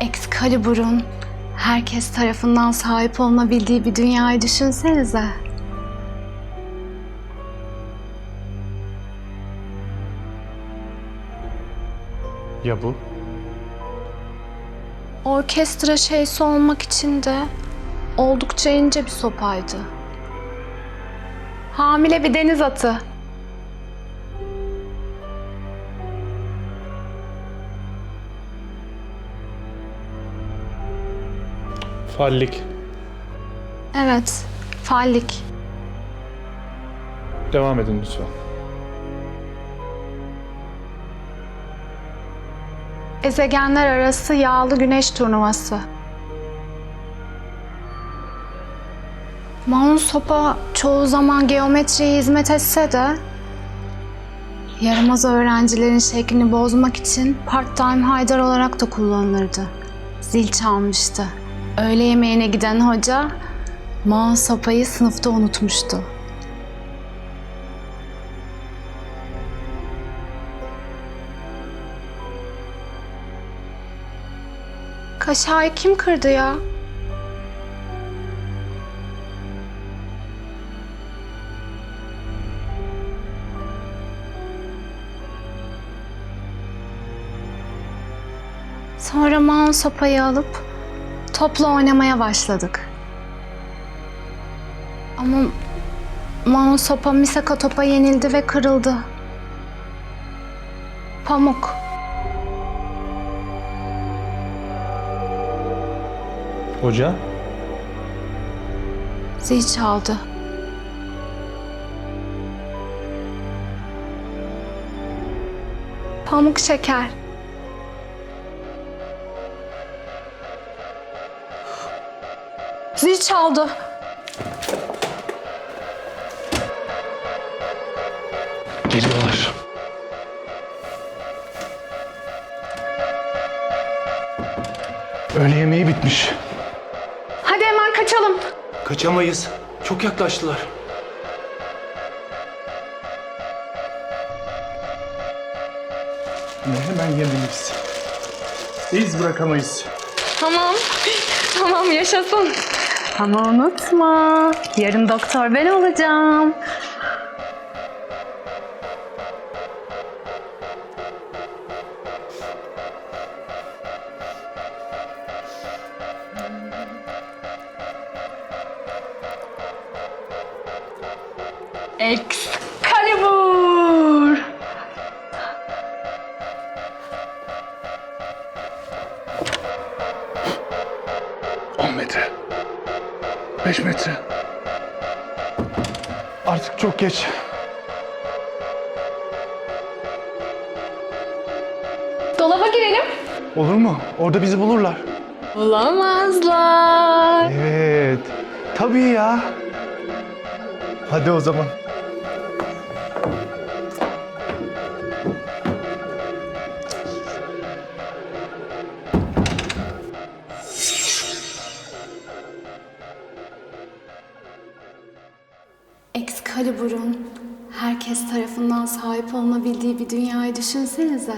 Excalibur'un herkes tarafından sahip olunabildiği bir dünyayı düşünsenize. Ya bu? Orkestra şeysi olmak için de oldukça ince bir sopaydı. Hamile bir deniz atı. Fallik. Evet, fallik. Devam edin lütfen. Ezegenler arası yağlı güneş turnuvası. Maun sopa çoğu zaman geometriye hizmet etse de yaramaz öğrencilerin şeklini bozmak için part-time haydar olarak da kullanılırdı. Zil çalmıştı. Öğle yemeğine giden hoca Maun sopayı sınıfta unutmuştu. Kaşağı kim kırdı ya? Sonra Maun sopayı alıp topla oynamaya başladık. Ama Maun sopa Misaka topa yenildi ve kırıldı. Pamuk. Hoca? Zil çaldı. Pamuk şeker. Zil çaldı. Geliyorlar. Öğle yemeği bitmiş. Hadi hemen kaçalım. Kaçamayız. Çok yaklaştılar. Ne hemen yemeliyiz. İz bırakamayız. Tamam. Tamam yaşasın. Ama unutma. Yarın doktor ben olacağım. Excalibur! Metre. 5 metre. Artık çok geç. Dolaba girelim. Olur mu? Orada bizi bulurlar. Bulamazlar. Evet. Tabii ya. Hadi o zaman. Excalibur'un herkes tarafından sahip olunabildiği bir dünyayı düşünsenize.